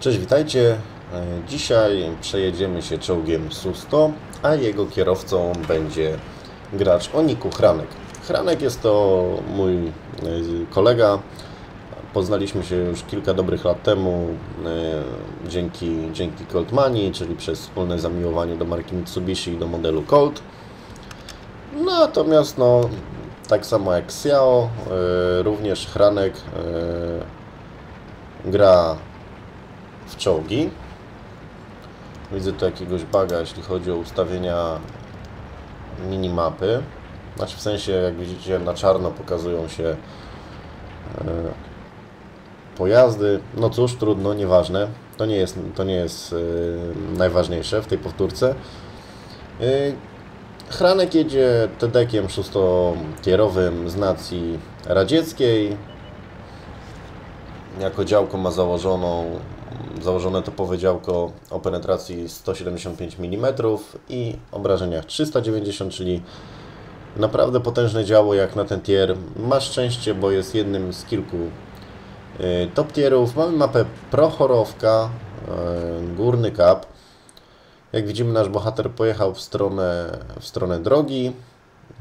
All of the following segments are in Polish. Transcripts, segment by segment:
Cześć, witajcie. E, Dzisiaj przejedziemy się czołgiem Su-100, a jego kierowcą będzie gracz o niku Chranek. Chranek jest to mój e, kolega. Poznaliśmy się już kilka dobrych lat temu e, dzięki, dzięki Colt Money, czyli przez wspólne zamiłowanie do marki Mitsubishi i do modelu Colt. Natomiast no, tak samo jak Xiao, również Chranek e, gra w czołgi. Widzę tu jakiegoś baga, jeśli chodzi o ustawienia minimapy. Znaczy w sensie, jak widzicie, na czarno pokazują się e, pojazdy. No cóż, trudno, nieważne. To nie jest, to nie jest e, najważniejsze w tej powtórce. E, Chranek jedzie TD-kiem szóstokierowym z nacji radzieckiej. Jako działko ma założoną, założone topowe działko o penetracji 175 mm i obrażeniach 390, czyli naprawdę potężne działo jak na ten tier. Ma szczęście, bo jest jednym z kilku y, top tierów. Mamy mapę Prochorowka, y, Górny Kap. Jak widzimy, nasz bohater pojechał w stronę, w stronę drogi,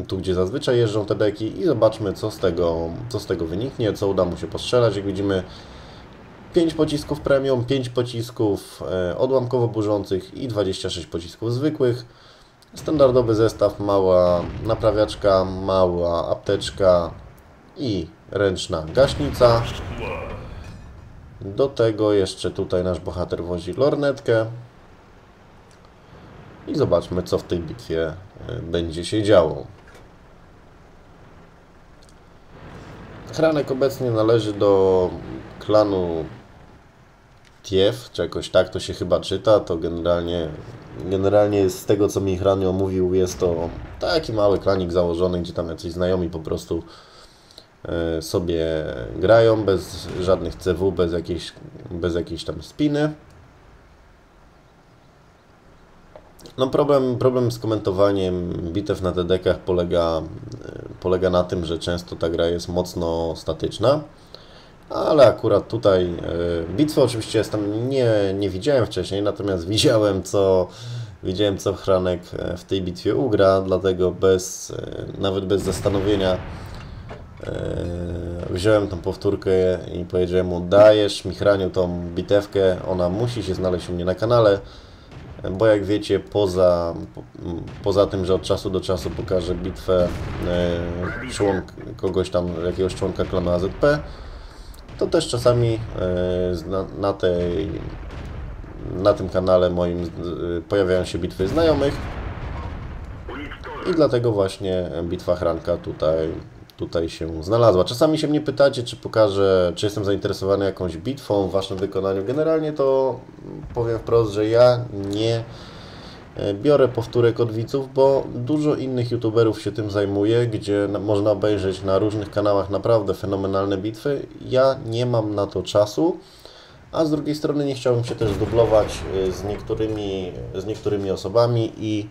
tu gdzie zazwyczaj jeżdżą te deki i zobaczmy co z tego, co z tego wyniknie, co uda mu się postrzelać. Jak widzimy 5 pocisków premium, 5 pocisków e, odłamkowo burzących i 26 pocisków zwykłych. Standardowy zestaw, mała naprawiaczka, mała apteczka i ręczna gaśnica. Do tego jeszcze tutaj nasz bohater wozi lornetkę. I zobaczmy, co w tej bitwie e, będzie się działo. Chranek obecnie należy do klanu Tief, czy jakoś tak to się chyba czyta, to generalnie, generalnie z tego co mi Hranio mówił, jest to taki mały klanik założony, gdzie tam jacyś znajomi po prostu e, sobie grają, bez żadnych CW, bez jakiejś, bez jakiejś tam spiny. No problem, problem z komentowaniem bitew na TD-kach polega, polega na tym, że często ta gra jest mocno statyczna, ale akurat tutaj e, bitwy oczywiście jestem nie, nie widziałem wcześniej, natomiast widziałem co, widziałem co Chranek e, w tej bitwie ugra, dlatego bez, e, nawet bez zastanowienia wziąłem tą powtórkę i powiedziałem mu dajesz mi Hraniu tą bitewkę, ona musi się znaleźć u mnie na kanale, bo jak wiecie, poza, poza tym, że od czasu do czasu pokażę bitwę e, członk, kogoś tam, jakiegoś członka klanu AZP, to też czasami e, na, tej, na tym kanale moim e, pojawiają się bitwy znajomych i dlatego właśnie bitwa Hranka tutaj tutaj się znalazła. Czasami się mnie pytacie, czy pokażę, czy jestem zainteresowany jakąś bitwą w Waszym wykonaniu. Generalnie to powiem wprost, że ja nie biorę powtórek od widzów, bo dużo innych youtuberów się tym zajmuje, gdzie można obejrzeć na różnych kanałach naprawdę fenomenalne bitwy. Ja nie mam na to czasu, a z drugiej strony nie chciałbym się też dublować e, z niektórymi, z niektórymi osobami i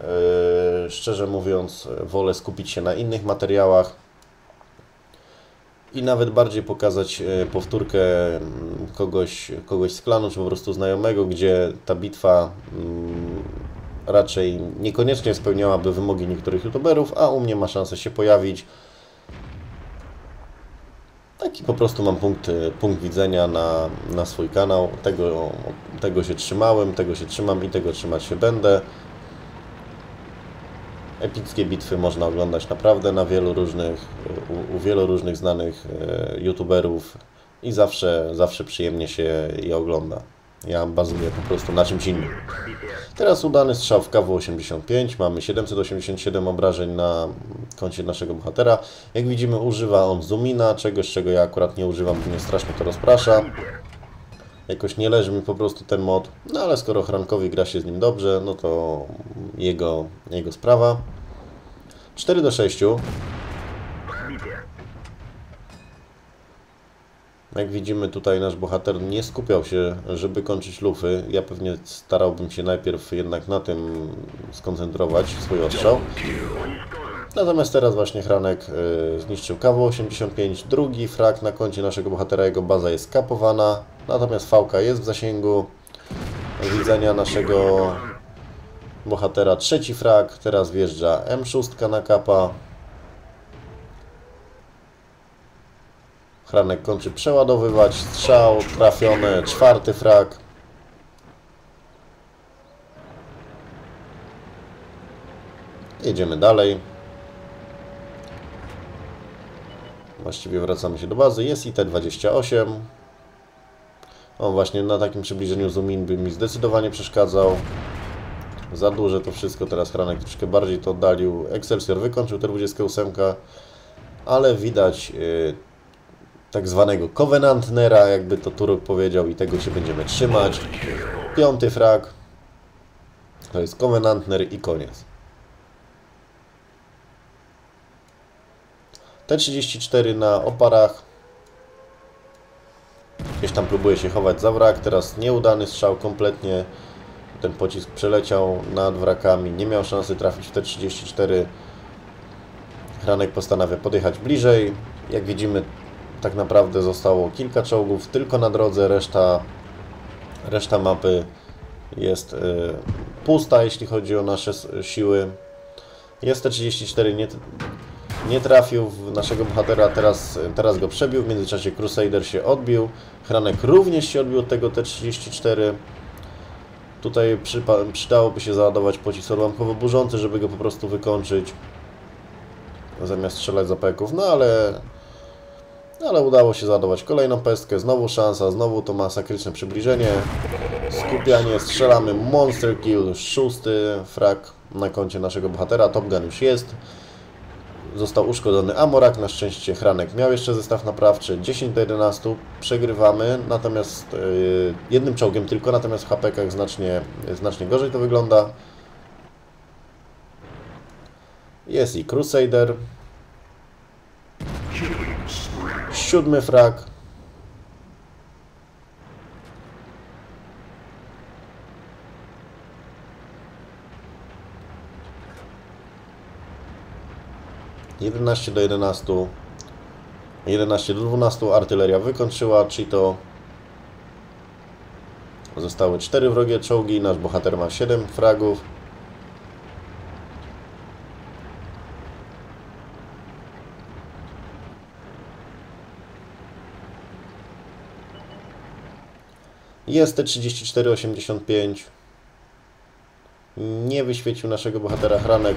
Yy, szczerze mówiąc, wolę skupić się na innych materiałach i nawet bardziej pokazać powtórkę mm, kogoś, kogoś z klanu, czy po prostu znajomego, gdzie ta bitwa mm, raczej niekoniecznie spełniałaby wymogi niektórych youtuberów, a u mnie ma szansę się pojawić. Taki po prostu mam punkt, punkt widzenia na, na swój kanał. Tego, tego się trzymałem, tego się trzymam i tego trzymać się będę. Epickie bitwy można oglądać naprawdę na wielu różnych, u, u wielu różnych znanych e, youtuberów i zawsze, zawsze przyjemnie się je ogląda. Ja bazuję po prostu na czymś innym. Teraz udany strzał w KW-85. Mamy 787 obrażeń na koncie naszego bohatera. Jak widzimy używa on zoomina, czegoś czego ja akurat nie używam, bo mnie strasznie to rozprasza. Jakoś nie leży mi po prostu ten mod, no ale skoro Hrankowi gra się z nim dobrze, no to jego, jego sprawa. 4 do 6. Jak widzimy tutaj nasz bohater nie skupiał się, żeby kończyć lufy. Ja pewnie starałbym się najpierw jednak na tym skoncentrować swój ostrzał. Natomiast teraz właśnie Hranek y, zniszczył KW-85, drugi frak na koncie naszego bohatera, jego baza jest kapowana. Natomiast Fałka jest w zasięgu widzenia naszego bohatera. Trzeci frag, teraz wjeżdża M6 na kapa. Chranek kończy przeładowywać, strzał trafiony, czwarty frag. Jedziemy dalej. Właściwie wracamy się do bazy. Jest IT-28. On właśnie na takim przybliżeniu zoom by mi zdecydowanie przeszkadzał. Za duże to wszystko. Teraz Hranek troszkę bardziej to oddalił. Excelsior wykończył T28, ale widać yy, tak zwanego Covenantnera, jakby to Turok powiedział i tego się będziemy trzymać. Piąty frag. To jest Covenantner i koniec. T34 na oparach. Gdzieś tam próbuje się chować za wrak. Teraz nieudany strzał kompletnie. Ten pocisk przeleciał nad wrakami. Nie miał szansy trafić w T34. Hranek postanawia podjechać bliżej. Jak widzimy, tak naprawdę zostało kilka czołgów tylko na drodze. Reszta, reszta mapy jest y, pusta, jeśli chodzi o nasze siły. Jest T34 nie, nie trafił w naszego bohatera, teraz, teraz go przebił, w międzyczasie Crusader się odbił, Hranek również się odbił od tego T-34. Tutaj przydałoby się załadować pocisk odłamkowo-burzący, żeby go po prostu wykończyć, zamiast strzelać peków, no ale, ale udało się załadować kolejną pestkę, znowu szansa, znowu to masakryczne przybliżenie, skupianie, strzelamy, monster kill, szósty frag na koncie naszego bohatera, Top Gun już jest, został uszkodzony Amorak, na szczęście Hranek miał jeszcze zestaw naprawczy, 10 do 11 przegrywamy, natomiast yy, jednym czołgiem tylko, natomiast w HPK znacznie, znacznie gorzej to wygląda. Jest i Crusader. Siódmy frag. 11 do 11, 11 do 12 artyleria wykończyła, to zostały 4 wrogie czołgi, nasz bohater ma 7 fragów. Jest T-34-85. Nie wyświecił naszego bohatera Hranek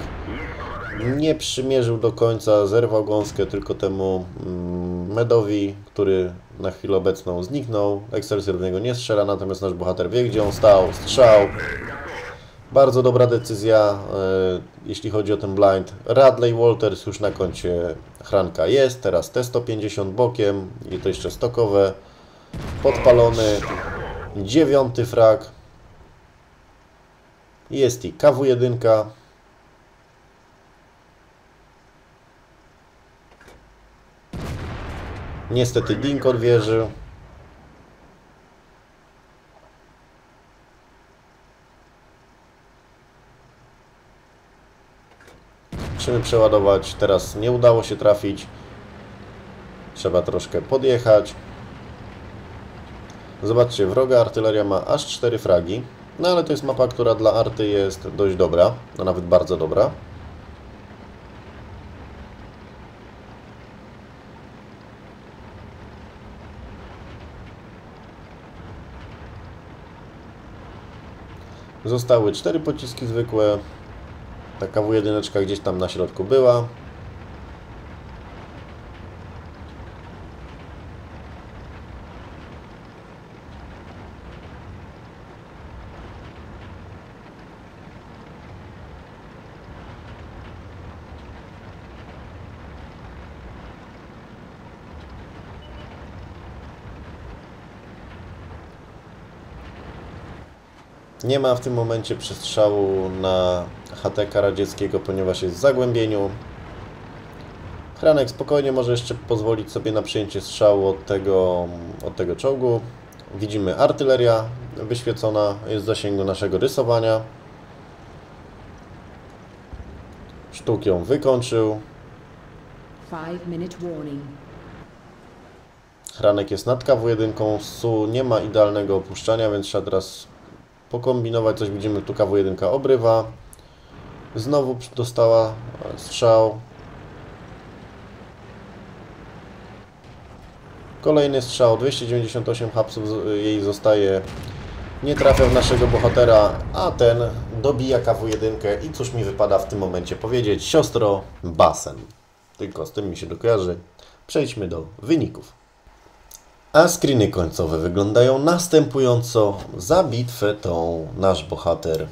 nie przymierzył do końca, zerwał gąskę tylko temu mm, Medowi, który na chwilę obecną zniknął. Excelsior w niego nie strzela, natomiast nasz bohater wie, gdzie on stał, strzał. Bardzo dobra decyzja, e, jeśli chodzi o ten blind. Radley Walters już na koncie Hranka jest, teraz T150 bokiem i to jeszcze stokowe. Podpalony, dziewiąty frag. Jest i KW1. Niestety Dink odwierzył. Musimy przeładować. Teraz nie udało się trafić. Trzeba troszkę podjechać. Zobaczcie, wroga artyleria ma aż 4 fragi. No ale to jest mapa, która dla arty jest dość dobra, no nawet bardzo dobra. Zostały cztery pociski zwykłe. Ta KW1 gdzieś tam na środku była. Nie ma w tym momencie przestrzału na HTK radzieckiego, ponieważ jest w zagłębieniu. Hranek spokojnie może jeszcze pozwolić sobie na przyjęcie strzału od tego, od tego czołgu. Widzimy artyleria wyświecona, jest w zasięgu naszego rysowania. Sztuk ją wykończył. Hranek jest nad KW1, Su nie ma idealnego opuszczania, więc trzeba teraz pokombinować coś. Widzimy tu KW1 obrywa. Znowu dostała e, strzał. Kolejny strzał, 298 hapsów jej zostaje. Nie trafia w naszego bohatera, a ten dobija KW1 i cóż mi wypada w tym momencie powiedzieć? Siostro, basen. Tylko z tym mi się dokojarzy. Przejdźmy do wyników. A screeny końcowe wyglądają następująco. Za bitwę tą nasz bohater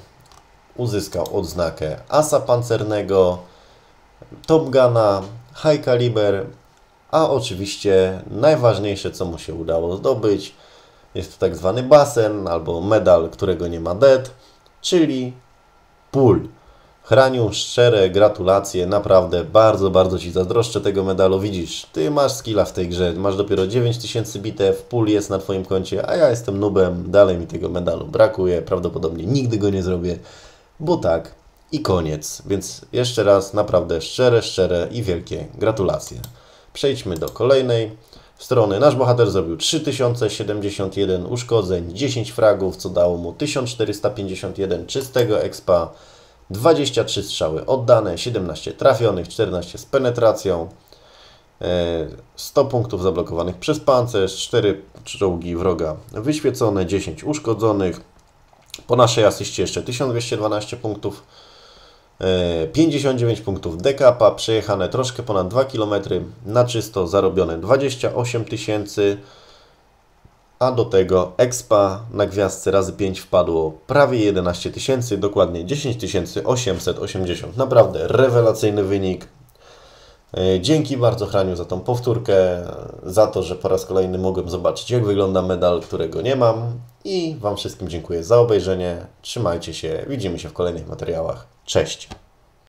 uzyskał odznakę asa pancernego, Top Guna, High Caliber, a oczywiście najważniejsze, co mu się udało zdobyć, jest to tak zwany basen albo medal, którego nie ma dead, czyli pól. Hraniu, szczere gratulacje, naprawdę bardzo, bardzo Ci zazdroszczę tego medalu. Widzisz, Ty masz skilla w tej grze, masz dopiero 9000 bitew, pól jest na Twoim koncie, a ja jestem nubem, dalej mi tego medalu brakuje, prawdopodobnie nigdy go nie zrobię, bo tak i koniec. Więc jeszcze raz naprawdę szczere, szczere i wielkie gratulacje. Przejdźmy do kolejnej strony. Nasz bohater zrobił 3071 uszkodzeń, 10 fragów, co dało mu 1451 czystego expa, 23 strzały oddane, 17 trafionych, 14 z penetracją, 100 e, punktów zablokowanych przez pancerz, 4 czołgi wroga wyświecone, 10 uszkodzonych. Po naszej asyście jeszcze 1212 punktów 59 e, punktów dekapa, przejechane troszkę ponad 2 km, na czysto zarobione 28 tysięcy, a do tego expa na gwiazdce razy 5 wpadło prawie 11 tysięcy, dokładnie 10 880. Naprawdę rewelacyjny wynik. E, dzięki bardzo Hraniu za tą powtórkę, za to, że po raz kolejny mogłem zobaczyć jak wygląda medal, którego nie mam i Wam wszystkim dziękuję za obejrzenie. Trzymajcie się, widzimy się w kolejnych materiałach. Cześć!